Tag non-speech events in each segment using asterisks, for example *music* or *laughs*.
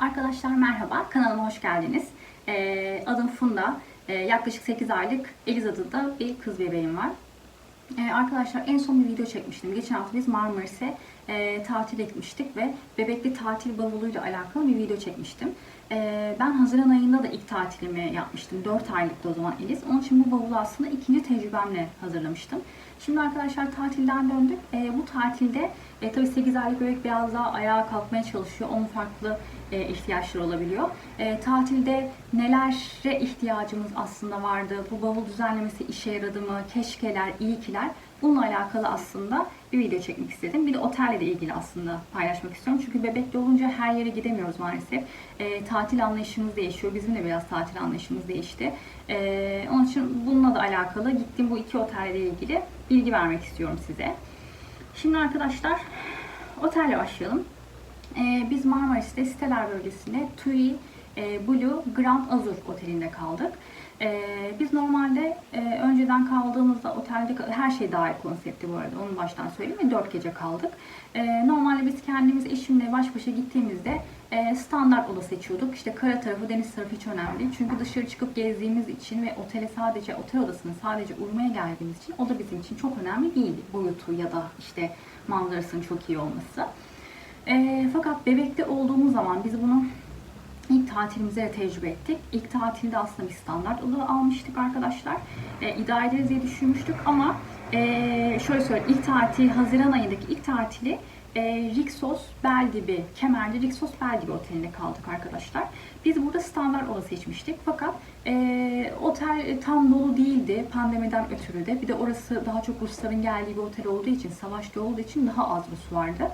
Arkadaşlar merhaba, kanalıma hoş geldiniz. Ee, adım Funda. Ee, yaklaşık 8 aylık Eliz adında bir kız bebeğim var. Ee, arkadaşlar en son bir video çekmiştim. Geçen hafta biz Marmaris'e e, tatile gitmiştik ve bebekli tatil bavuluyla alakalı bir video çekmiştim. Ben Haziran ayında da ilk tatilimi yapmıştım. 4 aylıktı o zaman Eliz. Onun için bu bavulu aslında ikinci tecrübemle hazırlamıştım. Şimdi arkadaşlar tatilden döndük. Bu tatilde e, tabii 8 aylık bebek biraz daha ayağa kalkmaya çalışıyor. Onun farklı e, ihtiyaçları olabiliyor. E, tatilde nelere ihtiyacımız aslında vardı? Bu bavul düzenlemesi işe yaradı mı? Keşkeler, iyi kiler. Bununla alakalı aslında bir video çekmek istedim. Bir de otelle de ilgili aslında paylaşmak istiyorum. Çünkü bebekli olunca her yere gidemiyoruz maalesef. E, tatil anlayışımız değişiyor. Bizim de biraz tatil anlayışımız değişti. E, onun için bununla da alakalı gittiğim bu iki otelle ilgili bilgi vermek istiyorum size. Şimdi arkadaşlar otelle başlayalım. Ee, biz Marmaris'te siteler bölgesinde TUI e, Blue Grand Azur otelinde kaldık. Ee, biz normalde e, önceden kaldığımızda otelde her şey dahil konsepti bu arada onu baştan söyleyeyim 4 gece kaldık. Ee, normalde biz kendimiz eşimle baş başa gittiğimizde e, standart oda seçiyorduk. İşte kara tarafı, deniz tarafı hiç önemli değil. Çünkü dışarı çıkıp gezdiğimiz için ve otele sadece otel odasına sadece uyumaya geldiğimiz için o da bizim için çok önemli değil. Boyutu ya da işte manzarasının çok iyi olması. E, fakat bebekte olduğumuz zaman biz bunu ilk tatilimizde de tecrübe ettik. İlk tatilde aslında bir standart oda almıştık arkadaşlar. E, idare ederiz diye düşünmüştük ama e, şöyle söyleyeyim. ilk tatil, Haziran ayındaki ilk tatili e, Rixos Beldibi, Kemerli Rixos Beldibi otelinde kaldık arkadaşlar. Biz burada standart oda seçmiştik fakat e, otel tam dolu değildi pandemiden ötürü de. Bir de orası daha çok Rusların geldiği bir otel olduğu için, savaşta olduğu için daha az Rus vardı.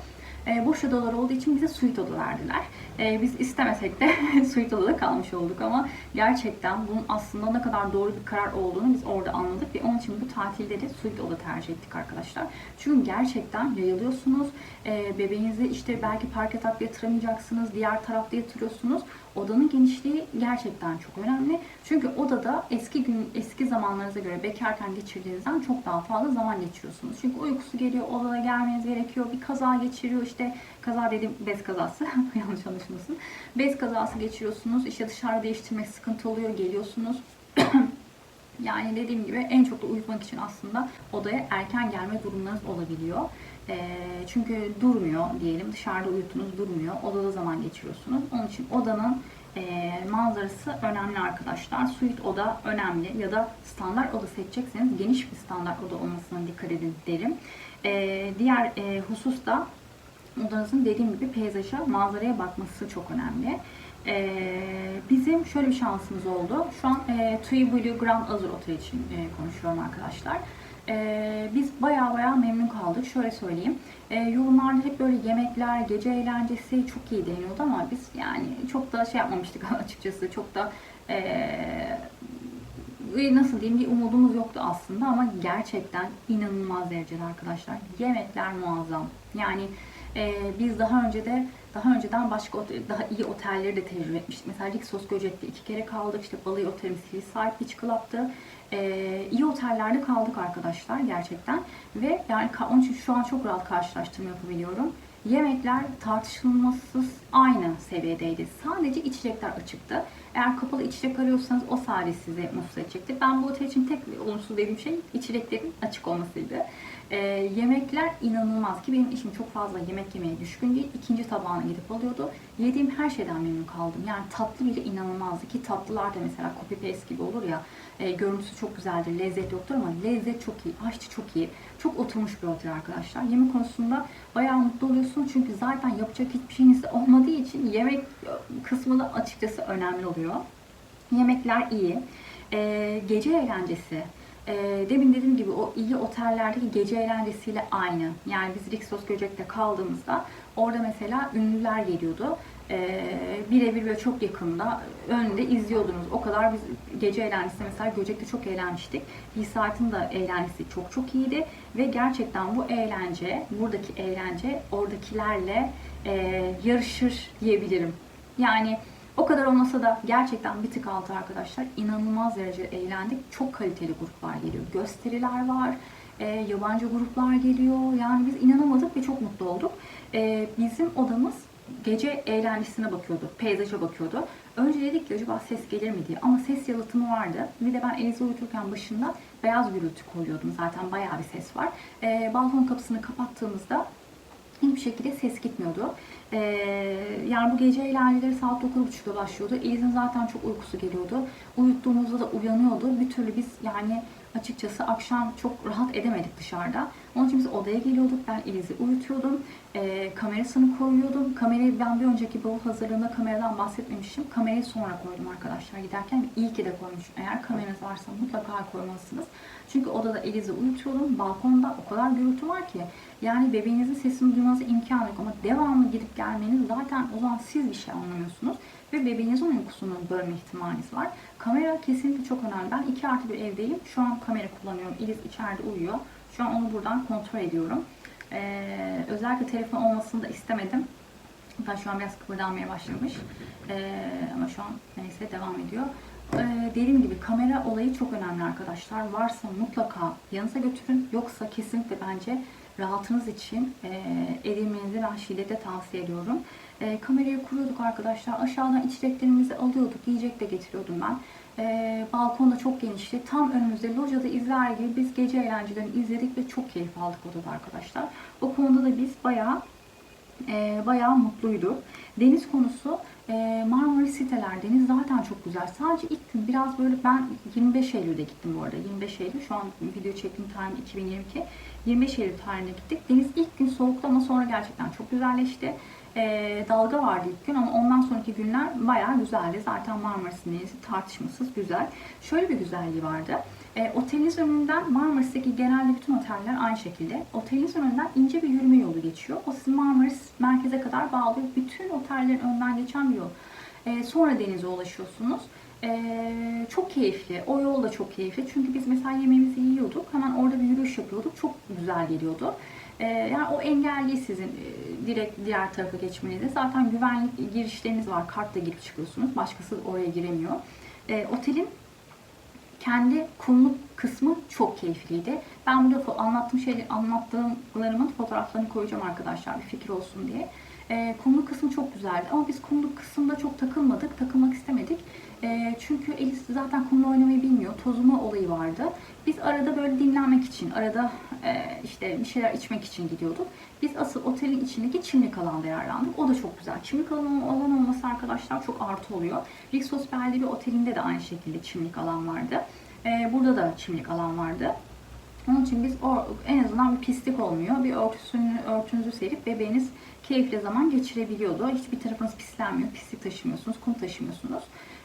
E, boş odalar olduğu için bize suite oda verdiler. E, biz istemesek de *laughs* suite odada kalmış olduk ama gerçekten bunun aslında ne kadar doğru bir karar olduğunu biz orada anladık ve onun için bu tatilde de suite oda tercih ettik arkadaşlar. Çünkü gerçekten yayılıyorsunuz. E, bebeğinizi işte belki park yatakta yatıramayacaksınız, diğer tarafta yatırıyorsunuz. Odanın genişliği gerçekten çok önemli. Çünkü odada eski gün eski zamanlarınıza göre bekarken geçirdiğinizden çok daha fazla zaman geçiriyorsunuz. Çünkü uykusu geliyor, odada gelmeniz gerekiyor. Bir kaza geçiriyor işte kaza dediğim bez kazası *laughs* yanlış anlaşılmasın. Bez kazası geçiriyorsunuz. İşte dışarı değiştirmek sıkıntı oluyor. Geliyorsunuz. *clears throat* yani dediğim gibi en çok da uyutmak için aslında odaya erken gelme durumlarınız olabiliyor. E, çünkü durmuyor diyelim dışarıda uyutunuz durmuyor. Odada zaman geçiriyorsunuz. Onun için odanın e, manzarası önemli arkadaşlar. Suite oda önemli ya da standart oda seçecekseniz geniş bir standart oda olmasına dikkat edin derim. E, diğer e, husus da odanızın dediğim gibi peyzaja, manzaraya bakması çok önemli. Ee, bizim şöyle bir şansımız oldu. Şu an e, TUI Blue Grand Azur Otel için e, konuşuyorum arkadaşlar. Ee, biz baya baya memnun kaldık. Şöyle söyleyeyim. E, yorumlarda hep böyle yemekler, gece eğlencesi çok iyi deniyordu ama biz yani çok da şey yapmamıştık *laughs* açıkçası. Çok da e, nasıl diyeyim bir umudumuz yoktu aslında ama gerçekten inanılmaz derecede arkadaşlar. Yemekler muazzam. Yani e, biz daha önce de daha önceden başka daha iyi otelleri de tecrübe etmiştik. Mesela Rixos Göcek'te iki kere kaldık. İşte Balayı Otelimiz Hillside Beach Club'tı. Ee, iyi otellerde kaldık arkadaşlar gerçekten. Ve yani onun için şu an çok rahat karşılaştırma yapabiliyorum. Yemekler tartışılmasız aynı seviyedeydi. Sadece içecekler açıktı. Eğer kapalı içecek arıyorsanız o sadece sizi mutsuz edecekti. Ben bu otel için tek olumsuz dediğim şey içeceklerin açık olmasıydı. Ee, yemekler inanılmaz ki benim işim çok fazla yemek yemeye düşkün değil. İkinci tabağına gidip alıyordu. Yediğim her şeyden memnun kaldım. Yani tatlı bile inanılmazdı ki tatlılar da mesela copy paste gibi olur ya. E, görüntüsü çok güzeldir, lezzet yoktur ama lezzet çok iyi, aşçı çok iyi. Çok oturmuş bir otel arkadaşlar. Yemek konusunda bayağı mutlu oluyorsun çünkü zaten yapacak hiçbir şeyiniz olmadığı için yemek kısmı açıkçası önemli oluyor. Yemekler iyi. E, gece eğlencesi. E, demin dediğim gibi o iyi otellerdeki gece eğlencesiyle aynı. Yani biz Rixos Göcek'te kaldığımızda orada mesela ünlüler geliyordu. E, birebir ve çok yakında önünde izliyordunuz. O kadar biz gece eğlencesi mesela Göcek'te çok eğlenmiştik. Bir saatin de eğlencesi çok çok iyiydi. Ve gerçekten bu eğlence, buradaki eğlence oradakilerle e, yarışır diyebilirim. Yani o kadar olmasa da gerçekten bir tık altı arkadaşlar. inanılmaz derece eğlendik. Çok kaliteli gruplar geliyor. Gösteriler var. E, yabancı gruplar geliyor. Yani biz inanamadık ve çok mutlu olduk. E, bizim odamız gece eğlencesine bakıyordu, peyzaja bakıyordu. Önce dedik ki acaba ses gelir mi diye ama ses yalıtımı vardı. Bir de ben Eliz'i uyuturken başında beyaz gürültü koyuyordum zaten bayağı bir ses var. Ee, balkon kapısını kapattığımızda hiçbir şekilde ses gitmiyordu. Ee, yani bu gece eğlenceleri saat 9.30'da başlıyordu. Eliz'in zaten çok uykusu geliyordu. Uyuttuğumuzda da uyanıyordu. Bir türlü biz yani açıkçası akşam çok rahat edemedik dışarıda. Onun için biz odaya geliyorduk. Ben Eliz'i uyutuyordum. Ee, kamerasını koyuyordum. Kamerayı ben bir önceki bavul hazırlığında kameradan bahsetmemişim. Kamerayı sonra koydum arkadaşlar giderken. İyi ki de koymuşum. Eğer kameranız varsa mutlaka koymalısınız. Çünkü odada Eliz'i uyutuyordum. Balkonda o kadar gürültü var ki. Yani bebeğinizin sesini duymanıza imkan yok ama devamlı gidip gelmeniz zaten o zaman siz bir şey anlamıyorsunuz ve bebeğinizin uykusunu bölme ihtimaliniz var. Kamera kesinlikle çok önemli. Ben 2 artı bir evdeyim. Şu an kamera kullanıyorum. Eliz içeride uyuyor. Şu an onu buradan kontrol ediyorum. Ee, özellikle telefon olmasını da istemedim. Hatta şu an biraz kıpırdanmaya başlamış. Ee, ama şu an neyse devam ediyor. Ee, dediğim gibi kamera olayı çok önemli arkadaşlar. Varsa mutlaka yanınıza götürün. Yoksa kesinlikle bence rahatınız için e, edinmenizi ben şiddetle tavsiye ediyorum. E, kamerayı kuruyorduk arkadaşlar. Aşağıdan içeceklerimizi alıyorduk. Yiyecek de getiriyordum ben. E, balkon da çok genişti. Tam önümüzde locada izler gibi biz gece eğlencelerini izledik ve çok keyif aldık odada arkadaşlar. O konuda da biz bayağı e, bayağı mutluydu. Deniz konusu e, Marmara siteler, deniz zaten çok güzel. Sadece ilk gün biraz böyle ben 25 Eylül'de gittim bu arada. 25 Eylül şu an video çektiğim tarih 2022. 25 Eylül tarihinde gittik. Deniz ilk gün soğuktu ama sonra gerçekten çok güzelleşti. E, dalga vardı ilk gün ama ondan sonraki günler bayağı güzeldi. Zaten Marmaris'in denizi tartışmasız güzel. Şöyle bir güzelliği vardı. E, oteliniz önünden Marmaris'teki genelde bütün oteller aynı şekilde. Oteliniz önünden ince bir yürüme yolu geçiyor. O sizi Marmaris merkeze kadar bağlıyor. Bütün otellerin önden geçen bir yol. E, sonra denize ulaşıyorsunuz. E, çok keyifli. O yol da çok keyifli. Çünkü biz mesela yemeğimizi yiyorduk. Hemen orada bir yürüyüş yapıyorduk. Çok güzel geliyordu. E, yani o engelli sizin e, direkt diğer tarafa geçmenizi. Zaten güvenlik girişleriniz var. Kartla girip çıkıyorsunuz. Başkası oraya giremiyor. E, otelin kendi kumluk kısmı çok keyifliydi. Ben burada anlattığım şey, anlattığımlarımın fotoğraflarını koyacağım arkadaşlar bir fikir olsun diye. E, kumluk kısmı çok güzeldi ama biz kumluk kısmında çok takılmadık, takılmak istemedik. E, çünkü Elis zaten kumla oynamayı bilmiyor, tozuma olayı vardı. Biz arada böyle dinlenmek için, arada e, işte bir şeyler içmek için gidiyorduk. Biz asıl otelin içindeki çimlik alanda yararlandık. O da çok güzel. Çimlik alan, alan olması arkadaşlar çok artı oluyor. Rixos Belli bir otelinde de aynı şekilde çimlik alan vardı. Ee, burada da çimlik alan vardı. Onun için biz o, en azından bir pislik olmuyor. Bir örtüsünü, örtünüzü serip bebeğiniz keyifli zaman geçirebiliyordu. Hiçbir tarafınız pislenmiyor. Pislik taşımıyorsunuz, kum taşımıyorsunuz.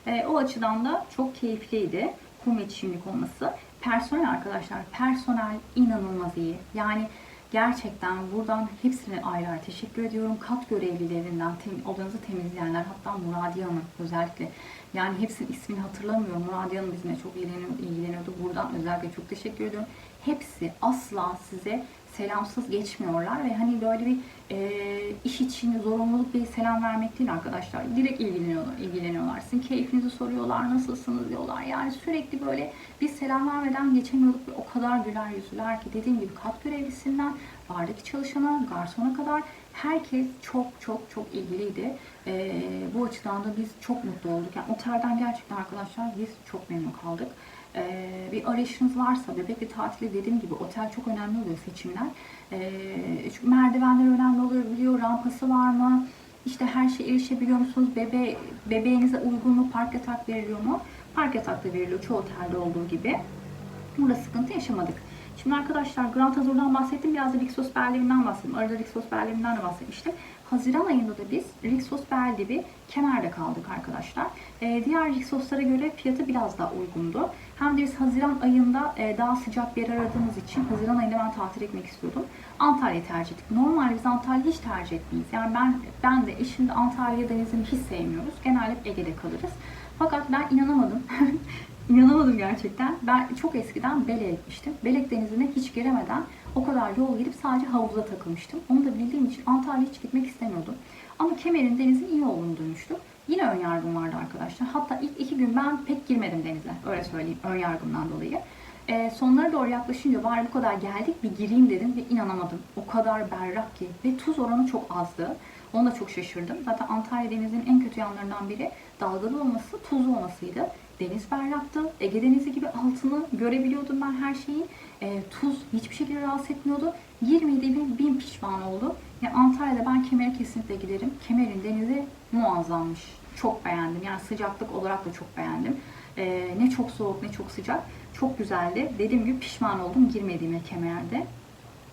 Ee, o açıdan da çok keyifliydi. Kum ve çimlik olması. Personel arkadaşlar, personel inanılmaz iyi. Yani Gerçekten buradan hepsine ayrı ayrı teşekkür ediyorum. Kat görevlilerinden tem, odanızı temizleyenler hatta Muradiye Hanım özellikle. Yani hepsinin ismini hatırlamıyorum. Muradiye Hanım bizimle çok ilgileniyordu. Buradan özellikle çok teşekkür ediyorum. Hepsi asla size selamsız geçmiyorlar ve hani böyle bir e, iş için zorunluluk bir selam vermek değil arkadaşlar. Direkt ilgileniyorlar, ilgileniyorlar. Sizin keyfinizi soruyorlar, nasılsınız diyorlar. Yani sürekli böyle biz selam vermeden geçemiyorduk ve o kadar güler yüzlüler ki dediğim gibi kat görevlisinden bardaki çalışana, garsona kadar herkes çok çok çok ilgiliydi. E, bu açıdan da biz çok mutlu olduk. Yani otelden gerçekten arkadaşlar biz çok memnun kaldık. Ee, bir arayışınız varsa bebekle tatili dediğim gibi otel çok önemli oluyor seçimler. Ee, çünkü merdivenler önemli oluyor biliyor rampası var mı? İşte her şeye erişebiliyor musunuz? Bebe, bebeğinize uygun mu? Park yatak veriliyor mu? Park yatak da veriliyor çoğu otelde olduğu gibi. Burada sıkıntı yaşamadık. Şimdi arkadaşlar Grand Azur'dan bahsettim. Biraz da Rixos Berlin'den bahsettim. Arada Rixos Berlin'den de bahsetmiştim. Haziran ayında da biz Rixos Berlin'de bir kenarda kaldık arkadaşlar. Ee, diğer Rixos'lara göre fiyatı biraz daha uygundu. Hem de biz Haziran ayında e, daha sıcak bir yer aradığımız için Haziran ayında ben tatil etmek istiyordum. Antalya'yı tercih ettik. Normalde biz Antalya'yı hiç tercih etmeyiz. Yani ben ben de eşim de Antalya denizini hiç sevmiyoruz. Genelde Ege'de kalırız. Fakat ben inanamadım. *laughs* İnanamadım gerçekten. Ben çok eskiden Belek'e gitmiştim. Belek denizine hiç giremeden o kadar yol gidip sadece havuza takılmıştım. Onu da bildiğim için Antalya'ya hiç gitmek istemiyordum. Ama Kemer'in denizin iyi olduğunu duymuştum. Yine ön yargım vardı arkadaşlar. Hatta ilk iki gün ben pek girmedim denize. Öyle söyleyeyim ön yargımdan dolayı. Ee, sonlara doğru yaklaşınca bari bu kadar geldik bir gireyim dedim ve inanamadım. O kadar berrak ki ve tuz oranı çok azdı. Ona da çok şaşırdım. Zaten Antalya Denizi'nin en kötü yanlarından biri dalgalı olması, tuzlu olmasıydı. Deniz berraktı. Ege Denizi gibi altını görebiliyordum ben her şeyi. E, tuz hiçbir şekilde rahatsız etmiyordu. Girmediğime bin pişman oldu. Yani Antalya'da ben Kemer'e kesinlikle giderim. Kemer'in denizi muazzammış. Çok beğendim. Yani sıcaklık olarak da çok beğendim. E, ne çok soğuk ne çok sıcak. Çok güzeldi. Dediğim gibi pişman oldum girmediğime Kemer'de.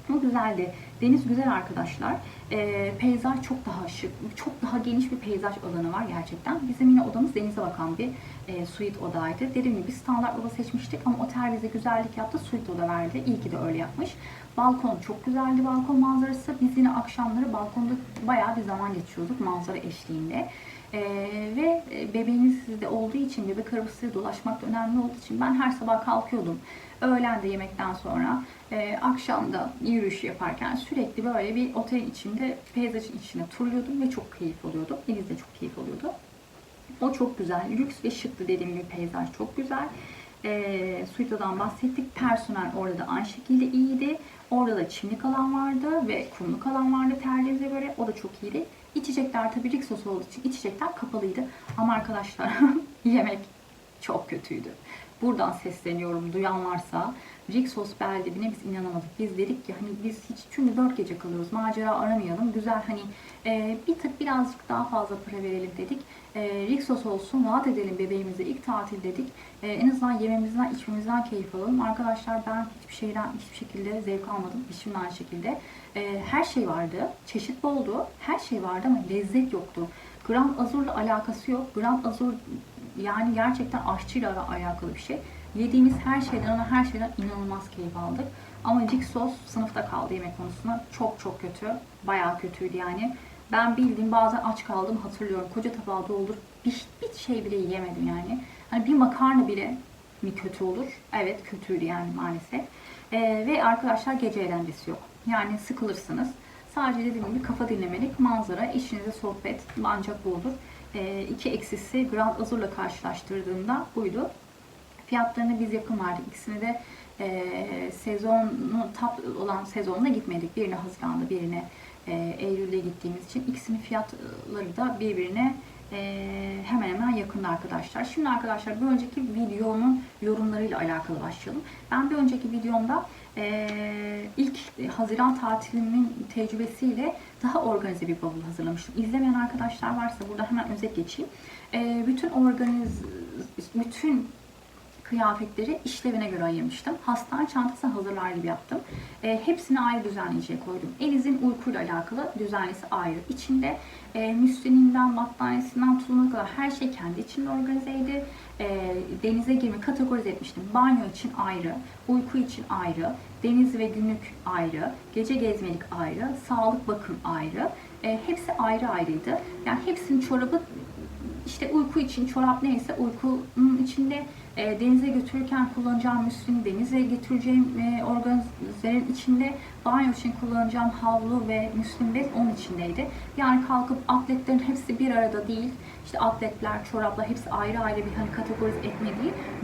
Ama güzeldi. Deniz güzel arkadaşlar. E, peyzaj çok daha şık, çok daha geniş bir peyzaj alanı var gerçekten. Bizim yine odamız denize bakan bir e, suite odaydı. Dediğim gibi standart oda seçmiştik ama otel bize güzellik yaptı, suite oda verdi. İyi ki de öyle yapmış. Balkon çok güzeldi, balkon manzarası. Biz yine akşamları balkonda bayağı bir zaman geçiyorduk manzara eşliğinde. Ee, ve bebeğiniz sizde olduğu için, bebek arabasıyla dolaşmak da önemli olduğu için ben her sabah kalkıyordum. Öğlen de yemekten sonra, e, akşam da yürüyüş yaparken sürekli böyle bir otelin içinde, peyzajın içinde turluyordum ve çok keyif alıyordum. Deniz de çok keyif alıyordu. O çok güzel, lüks ve şıktı dediğim gibi peyzaj çok güzel. E, Suite'dan bahsettik. Personel orada da aynı şekilde iyiydi. Orada da çimlik alan vardı ve kumluk alan vardı terliğimize göre. O da çok iyiydi. İçecekler tabii Rixos olduğu için içecekler kapalıydı. Ama arkadaşlar *laughs* yemek çok kötüydü. Buradan sesleniyorum duyan varsa. Rixos Beldibine biz inanamadık. Biz dedik ki hani biz hiç çünkü 4 gece kalıyoruz. Macera aramayalım. Güzel hani e, bir tık birazcık daha fazla para verelim dedik. E, Rixos olsun rahat edelim bebeğimize ilk tatil dedik. E, en azından yememizden içmemizden keyif alalım. Arkadaşlar ben hiçbir şeyden hiçbir şekilde zevk almadım. Eşim aynı şekilde. E, her şey vardı. Çeşit boldu. Her şey vardı ama lezzet yoktu. Grand Azur'la alakası yok. Grand Azur yani gerçekten aşçıyla alakalı bir şey. Yediğimiz her şeyden ama her şeyden inanılmaz keyif aldık. Ama Rixos sınıfta kaldı yemek konusunda. Çok çok kötü. Bayağı kötüydü yani. Ben bildiğim bazen aç kaldım hatırlıyorum. Koca tabağı doldurup bir, bir şey bile yiyemedim yani. Hani bir makarna bile mi kötü olur? Evet kötüydü yani maalesef. Ee, ve arkadaşlar gece eğlencesi yok. Yani sıkılırsınız. Sadece dediğim gibi kafa dinlemelik, manzara, eşinize sohbet ancak bu olur. Ee, iki eksisi Grand Azur'la karşılaştırdığımda buydu. Fiyatlarına biz yakın verdik. İkisine de e, sezonu tap olan sezonuna gitmedik. Birine Haziran'da, birine e, Eylül'de gittiğimiz için ikisinin fiyatları da birbirine e, hemen hemen yakında arkadaşlar. Şimdi arkadaşlar bir önceki videonun yorumlarıyla alakalı başlayalım. Ben bir önceki videomda ilk Haziran tatilimin tecrübesiyle daha organize bir bavul hazırlamıştım. İzlemeyen arkadaşlar varsa burada hemen özet geçeyim. E, bütün organiz, bütün kıyafetleri işlevine göre ayırmıştım. Hastane çantası hazırlar gibi yaptım. E, hepsini ayrı düzenleyiciye koydum. Eliz'in uykuyla alakalı düzenlisi ayrı. İçinde e, müslininden, battaniyesinden, tulumuna kadar her şey kendi içinde organizeydi. E, denize girme kategorize etmiştim. Banyo için ayrı, uyku için ayrı, deniz ve günlük ayrı, gece gezmelik ayrı, sağlık bakım ayrı. E, hepsi ayrı ayrıydı. Yani hepsinin çorabı işte uyku için çorap neyse uykunun içinde e, denize götürürken kullanacağım müslin, denize getireceğim e, organizerin içinde banyo için kullanacağım havlu ve müslin bez onun içindeydi. Yani kalkıp atletlerin hepsi bir arada değil. İşte atletler, çoraplar hepsi ayrı ayrı bir hani kategorize etme.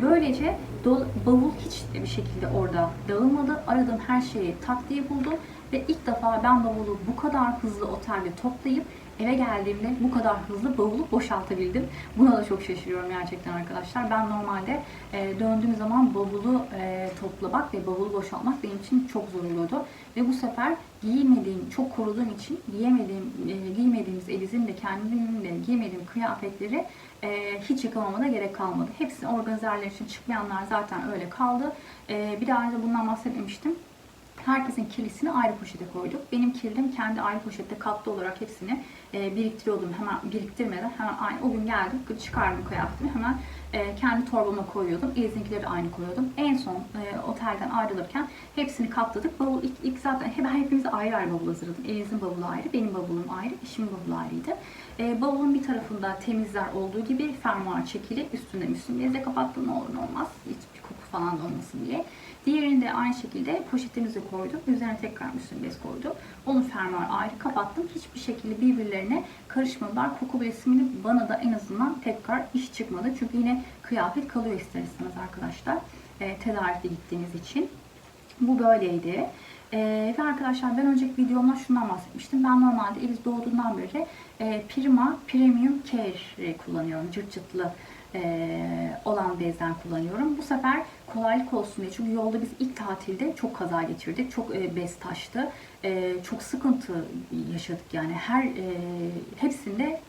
Böylece dol, bavul hiç bir şekilde orada dağılmadı. Aradığım her şeyi tak diye buldum. Ve ilk defa ben bavulu bu kadar hızlı otelde toplayıp eve geldiğimde bu kadar hızlı bavulu boşaltabildim. Buna da çok şaşırıyorum gerçekten arkadaşlar. Ben normalde e, döndüğüm zaman bavulu e, toplamak ve bavulu boşaltmak benim için çok zor oluyordu. Ve bu sefer giymediğim, çok koruduğum için giyemediğim, e, giymediğimiz Eliz'in de kendimin de giymediğim kıyafetleri e, hiç yıkamama da gerek kalmadı. Hepsini organizerler için çıkmayanlar zaten öyle kaldı. E, bir daha önce bundan bahsetmemiştim. Herkesin kirlisini ayrı poşete koyduk. Benim kirlim kendi ayrı poşette katlı olarak hepsini e, biriktiriyordum. Hemen biriktirmeden hemen aynı o gün geldim çıkardım kıyafetimi hemen e, kendi torbama koyuyordum. Elizinkileri aynı koyuyordum. En son e, otelden ayrılırken hepsini katladık. Bavul ilk, ilk zaten hep hepimize ayrı ayrı bavul hazırladım. Elizin bavulu ayrı, benim bavulum ayrı, eşimin bavulu ayrıydı. E, bavulun bir tarafında temizler olduğu gibi fermuar çekili üstünde müslüm bezle kapattım. Ne olur ne olmaz. Hiçbir koku falan da olmasın diye. Diğerini de aynı şekilde poşetimize koydum. Üzerine tekrar müslüm bez koydum. Onu fermuar ayrı kapattım. Hiçbir şekilde birbirlerine karışmadılar. Koku resimini bana da en azından tekrar iş çıkmadı. Çünkü yine kıyafet kalıyor ister arkadaşlar. E, tedarikli gittiğiniz için. Bu böyleydi. Ee, ve arkadaşlar ben önceki videomda şundan bahsetmiştim. Ben normalde Eliz doğduğundan beri e, Prima Premium Care kullanıyorum. Cırt cırtlı e, olan bezden kullanıyorum. Bu sefer kolaylık olsun diye. Çünkü yolda biz ilk tatilde çok kaza geçirdik. Çok e, bez taştı. E, çok sıkıntı yaşadık yani. Her e, hepsinde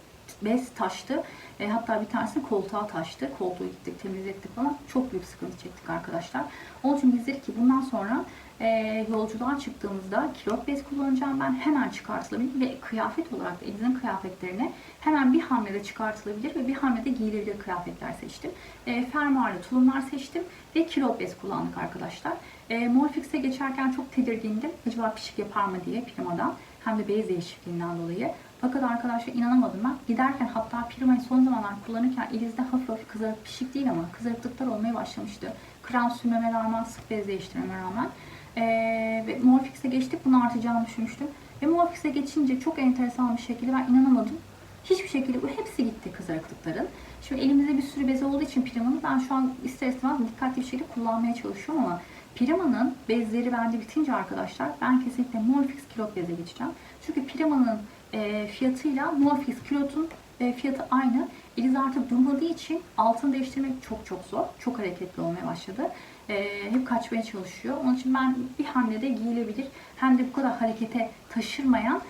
bez taştı. E, hatta bir tanesi koltuğa taştı. Koltuğu gittik, temizlettik falan. Çok büyük sıkıntı çektik arkadaşlar. Onun için biz dedik ki bundan sonra e, yolculuğa çıktığımızda kilot bez kullanacağım ben. Hemen çıkartılabilir ve kıyafet olarak da Eliz'in kıyafetlerini hemen bir hamlede çıkartılabilir ve bir hamlede giyilebilir kıyafetler seçtim. E, fermuarlı tulumlar seçtim ve kilot bez kullandık arkadaşlar. E, Morfix'e geçerken çok tedirgindim. Acaba pişik yapar mı diye Prima'dan. Hem de bez değişikliğinden dolayı. Fakat arkadaşlar inanamadım ben. Giderken hatta Prima'yı son zamanlar kullanırken elinizde hafif hafif kızarık pişik değil ama kızarıklıklar olmaya başlamıştı. Krem sürmeme rağmen, sık bez değiştirmeme rağmen. Ee, ve Morfix'e geçtik. Bunu artacağını düşünmüştüm. Ve Morfix'e geçince çok enteresan bir şekilde ben inanamadım. Hiçbir şekilde bu hepsi gitti kızarıklıkların. Şimdi elimizde bir sürü beze olduğu için Prima'nın ben şu an ister istemez dikkatli bir şekilde kullanmaya çalışıyorum ama Prima'nın bezleri bende bitince arkadaşlar ben kesinlikle Morfix kilot beze geçeceğim. Çünkü Prima'nın e, fiyatıyla Morfix kilotun e, fiyatı aynı. Eliz artık durmadığı için altını değiştirmek çok çok zor. Çok hareketli olmaya başladı. E, hep kaçmaya çalışıyor. Onun için ben bir hamlede giyilebilir hem de bu kadar harekete taşırmayan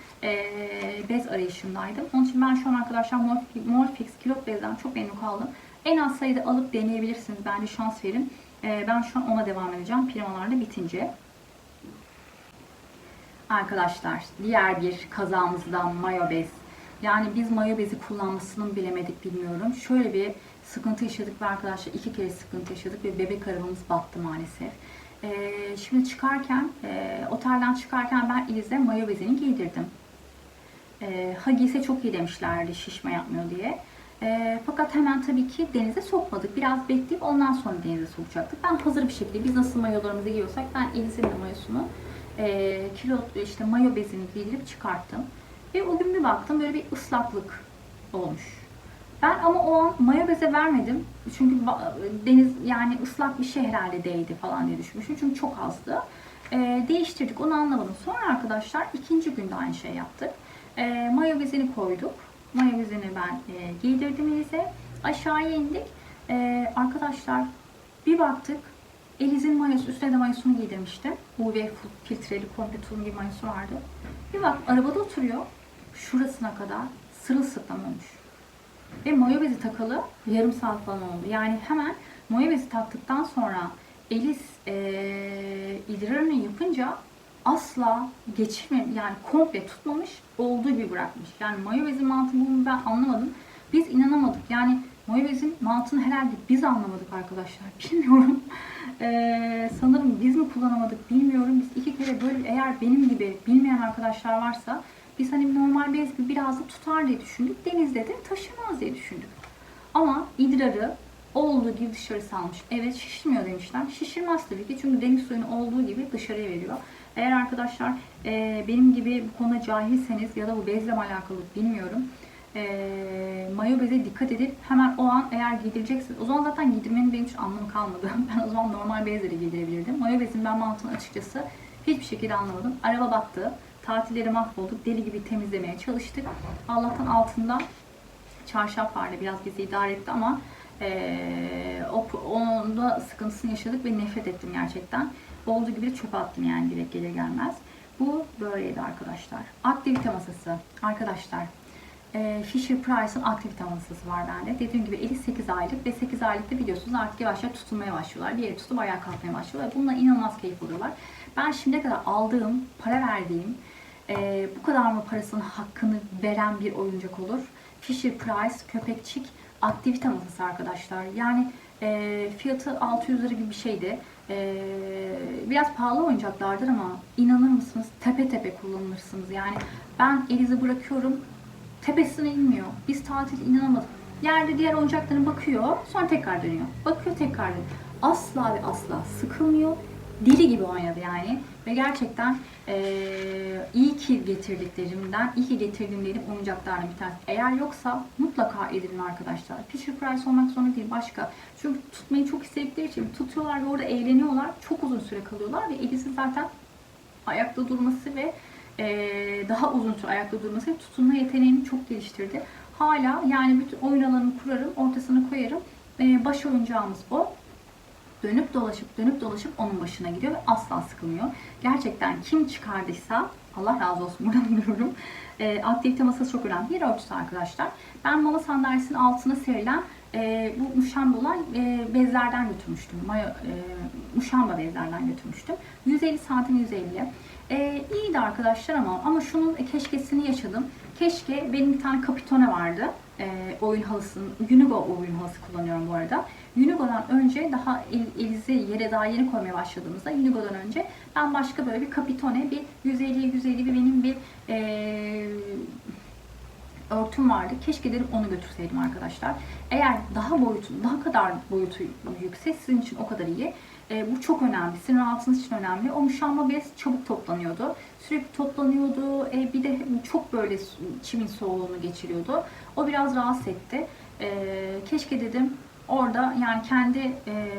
bez arayışındaydım. Onun için ben şu an arkadaşlar Morfix kilot bezden çok memnun kaldım. En az sayıda alıp deneyebilirsiniz. Bence şans verin. Ben şu an ona devam edeceğim. Primalarla bitince. Arkadaşlar diğer bir kazamızdan mayo bez. Yani biz mayo bezi kullanmasını bilemedik bilmiyorum. Şöyle bir sıkıntı yaşadık ve arkadaşlar iki kere sıkıntı yaşadık ve bebek arabamız battı maalesef. Ee, şimdi çıkarken, e, otelden çıkarken ben İliz'e mayo bezini giydirdim. E, ha giyse çok iyi demişlerdi şişme yapmıyor diye. E, fakat hemen tabii ki denize sokmadık. Biraz bekleyip ondan sonra denize sokacaktık. Ben hazır bir şekilde biz nasıl mayolarımızı giyiyorsak ben Eliz'in de mayosunu e, kilot işte mayo bezini giydirip çıkarttım. Ve o gün bir baktım böyle bir ıslaklık olmuş. Ben ama o an mayo beze vermedim. Çünkü deniz yani ıslak bir şey herhalde değdi falan diye düşünmüşüm. Çünkü çok azdı. E, değiştirdik onu anlamadım. Sonra arkadaşlar ikinci günde aynı şey yaptık. E, mayo bezini koyduk. Mayo bezini ben e, giydirdim Eliz'e. Aşağıya indik. E, arkadaşlar bir baktık Eliz'in mayosu, üstüne de mayosunu giydirmiştim. UV filtreli komple gibi mayosu vardı. Bir bak arabada oturuyor. Şurasına kadar sırılsıklam olmuş. Ve mayo bezi takalı yarım saat falan oldu. Yani hemen mayo bezi taktıktan sonra Eliz ee, idrarını yapınca asla geçirme yani komple tutmamış olduğu gibi bırakmış. Yani mayo bezi mantığını bunu ben anlamadım. Biz inanamadık. Yani bezin mantığını herhalde biz anlamadık arkadaşlar. *laughs* Bilmiyorum. Ee, sanırım biz mi kullanamadık bilmiyorum. Biz iki kere böyle eğer benim gibi bilmeyen arkadaşlar varsa biz hani normal bez gibi biraz da tutar diye düşündük. Denizde de taşımaz diye düşündük. Ama idrarı olduğu gibi dışarı salmış. Evet şişirmiyor demişler. Şişirmez tabii ki çünkü deniz suyunu olduğu gibi dışarıya veriyor. Eğer arkadaşlar e, benim gibi bu konuda cahilseniz ya da bu bezle alakalı bilmiyorum. E, mayo beze dikkat edip hemen o an eğer giydireceksiniz. O zaman zaten giydirmenin benim hiç anlamı kalmadı. *laughs* Ben o zaman normal bezleri giydirebilirdim. Mayo bezin ben mantığını açıkçası hiçbir şekilde anlamadım. Araba battı. Tatilleri mahvolduk. Deli gibi temizlemeye çalıştık. Allah'tan altında çarşaf vardı. Biraz bizi idare etti ama ee, o, onda sıkıntısını yaşadık ve nefret ettim gerçekten. Olduğu gibi de çöpe attım yani direkt gelir gelmez. Bu böyleydi arkadaşlar. Aktivite masası. Arkadaşlar e, Fisher Price'ın aktivite masası var bende. Dediğim gibi Eli 8 aylık ve 8 aylıkta biliyorsunuz artık yavaş yavaş tutunmaya başlıyorlar. Bir yere tutup ayağa kalkmaya başlıyorlar. Bununla inanılmaz keyif alıyorlar. Ben şimdiye kadar aldığım, para verdiğim, e, bu kadar mı parasının hakkını veren bir oyuncak olur? Fisher Price köpekçik aktivite masası arkadaşlar. Yani e, fiyatı 600 lira gibi bir şeydi. E, biraz pahalı oyuncaklardır ama inanır mısınız tepe tepe kullanırsınız. Yani ben Eliz'i bırakıyorum tepesine inmiyor. Biz tatil inanamadık. Yerde diğer oyuncaklarına bakıyor sonra tekrar dönüyor. Bakıyor tekrar dönüyor. Asla ve asla sıkılmıyor. Dili gibi oynadı yani. Ve gerçekten ee, iyi ki getirdiklerimden, iyi ki getirdiğim dedim oyuncaklardan bir tanesi. Eğer yoksa mutlaka edin arkadaşlar. Fisher Price olmak zorunda değil başka. Çünkü tutmayı çok istedikleri için tutuyorlar ve orada eğleniyorlar. Çok uzun süre kalıyorlar ve Eliz'i zaten ayakta durması ve daha uzun süre ayakta durması tutunma yeteneğini çok geliştirdi. Hala yani bütün oyun alanını kurarım, ortasına koyarım. E, baş oyuncağımız o dönüp dolaşıp dönüp dolaşıp onun başına gidiyor ve asla sıkılmıyor. Gerçekten kim çıkardıysa Allah razı olsun *laughs* buradan diyorum. E, aktivite masası çok önemli. Yer örtüsü arkadaşlar. Ben mama sandalyesinin altına serilen e, bu muşambalar e, bezlerden götürmüştüm. Maya, e, muşamba bezlerden götürmüştüm. 150 santim 150. E, iyiydi arkadaşlar ama ama şunun keşkesini yaşadım. Keşke benim bir tane kapitone vardı. E, oyun halısının, Unigo oyun halısı kullanıyorum bu arada. Unigo'dan önce daha el, elizi yere daha yeni koymaya başladığımızda Unigo'dan önce ben başka böyle bir kapitone bir 150 150 bir benim bir e, örtüm vardı. Keşke dedim onu götürseydim arkadaşlar. Eğer daha boyutu, daha kadar boyutu yüksek sizin için o kadar iyi. E, bu çok önemli. Sizin rahatınız için önemli. O muşamba bez çabuk toplanıyordu. Sürekli toplanıyordu. E, bir de çok böyle çimin soğuğunu geçiriyordu. O biraz rahatsız etti. E, keşke dedim orada yani kendi e,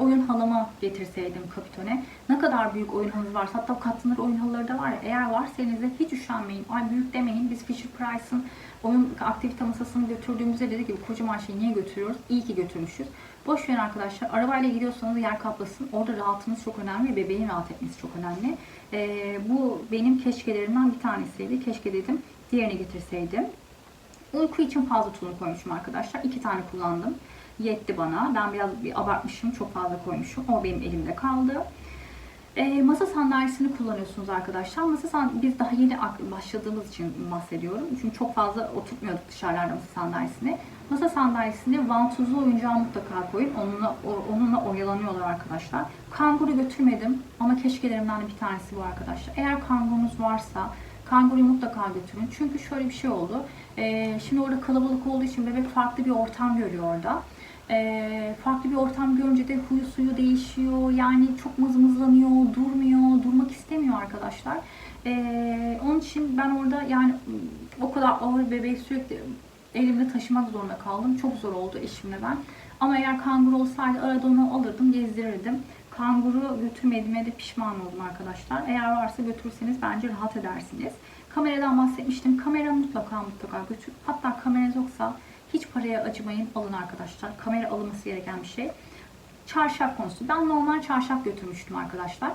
oyun halımı getirseydim kapitone. Ne kadar büyük oyun halınız varsa hatta katlanır oyun halıları da var ya eğer varsa elinizde hiç üşenmeyin. Ay büyük demeyin. Biz Fisher Price'ın oyun aktivite masasını götürdüğümüzde dedi gibi kocaman şeyi niye götürüyoruz? İyi ki götürmüşüz. Boş verin arkadaşlar. Arabayla gidiyorsanız yer kaplasın. Orada rahatınız çok önemli bebeğin rahat etmesi çok önemli. E, bu benim keşkelerimden bir tanesiydi. Keşke dedim diğerini getirseydim. Uyku için fazla tulum koymuşum arkadaşlar. İki tane kullandım yetti bana. Ben biraz bir abartmışım, çok fazla koymuşum. O benim elimde kaldı. E, masa sandalyesini kullanıyorsunuz arkadaşlar. Masa sand biz daha yeni başladığımız için bahsediyorum. Çünkü çok fazla oturtmuyorduk dışarılarda masa sandalyesini. Masa sandalyesini vantuzlu oyuncağı mutlaka koyun. Onunla, onunla oyalanıyorlar arkadaşlar. Kanguru götürmedim ama keşkelerimden de bir tanesi bu arkadaşlar. Eğer kangurunuz varsa kanguruyu mutlaka götürün. Çünkü şöyle bir şey oldu. Ee, şimdi orada kalabalık olduğu için bebek farklı bir ortam görüyor orada e, farklı bir ortam görünce de huyu suyu değişiyor. Yani çok mızmızlanıyor, durmuyor, durmak istemiyor arkadaşlar. E, onun için ben orada yani o kadar ağır bebeği sürekli elimde taşımak zorunda kaldım. Çok zor oldu eşimle ben. Ama eğer kanguru olsaydı arada onu alırdım, gezdirirdim. Kanguru götürmediğime de pişman oldum arkadaşlar. Eğer varsa götürürseniz bence rahat edersiniz. Kameradan bahsetmiştim. Kamera mutlaka mutlaka götür. Hatta kameranız yoksa hiç paraya acımayın alın arkadaşlar. Kamera alınması gereken bir şey. Çarşaf konusu. Ben normal çarşaf götürmüştüm arkadaşlar.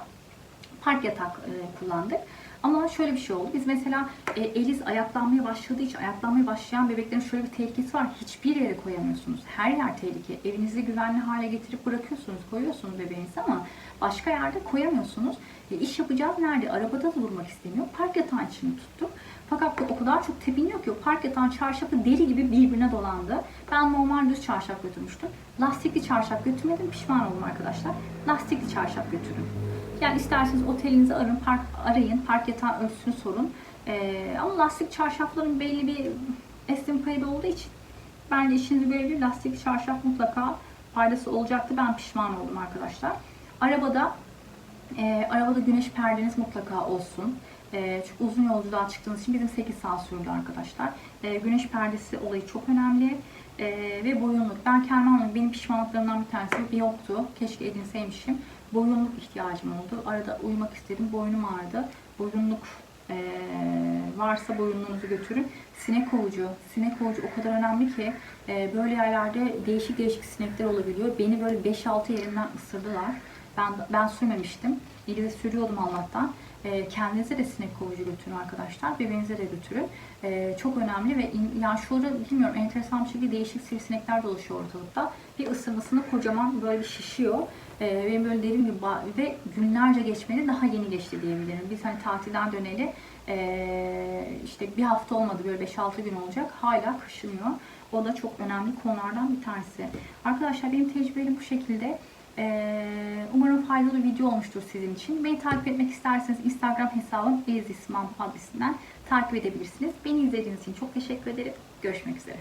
Park yatak e, kullandık. Ama şöyle bir şey oldu. Biz mesela e, Eliz ayaklanmaya başladığı için ayaklanmaya başlayan bebeklerin şöyle bir tehlikesi var. Hiçbir yere koyamıyorsunuz. Her yer tehlike. Evinizi güvenli hale getirip bırakıyorsunuz, koyuyorsunuz bebeğinizi ama başka yerde koyamıyorsunuz. E, iş yapacağız nerede? Arabada da durmak istemiyor. Park yatağın içini tuttuk. Fakat o kadar çok tepiniyor ki o park yatağın çarşafı deri gibi birbirine dolandı. Ben normal düz çarşaf götürmüştüm. Lastikli çarşaf götürmedim. Pişman oldum arkadaşlar. Lastikli çarşaf götürün. Yani isterseniz otelinizi arın, park, arayın, park yatağı ölçüsünü sorun. Ee, ama lastik çarşafların belli bir esnim payı olduğu için bence işinizi görebilir. Lastik çarşaf mutlaka faydası olacaktı. Ben pişman oldum arkadaşlar. Arabada e, arabada güneş perdeniz mutlaka olsun. E, çünkü uzun yolculuğa çıktığınız için bizim 8 saat sürdü arkadaşlar. E, güneş perdesi olayı çok önemli. E, ve boyunluk. Ben almadım. Benim pişmanlıklarımdan bir tanesi bir yoktu. Keşke edinseymişim. Boyunluk ihtiyacım oldu. Arada uyumak istedim. Boynum ağrıdı. Boyunluk e, varsa boyunluğunuzu götürün. Sinek kovucu. Sinek kovucu o kadar önemli ki e, böyle yerlerde değişik değişik sinekler olabiliyor. Beni böyle 5-6 yerimden ısırdılar. Ben, ben sürmemiştim. İleri sürüyordum Allah'tan. E, kendinize de sinek kovucu götürün arkadaşlar. Bebeğinize de götürün. E, çok önemli ve in, yani şurada bilmiyorum enteresan bir şekilde değişik sivrisinekler dolaşıyor ortalıkta. Bir ısırmasını kocaman böyle bir şişiyor. E, benim böyle dediğim gibi ve günlerce geçmedi daha yeni geçti diyebilirim. Biz hani tatilden döneli e, işte bir hafta olmadı böyle 5-6 gün olacak. Hala kaşınıyor. O da çok önemli konulardan bir tanesi. Arkadaşlar benim tecrübelerim bu şekilde. Ee, umarım faydalı bir video olmuştur sizin için. Beni takip etmek isterseniz Instagram hesabım Ezismam adresinden takip edebilirsiniz. Beni izlediğiniz için çok teşekkür ederim. Görüşmek üzere.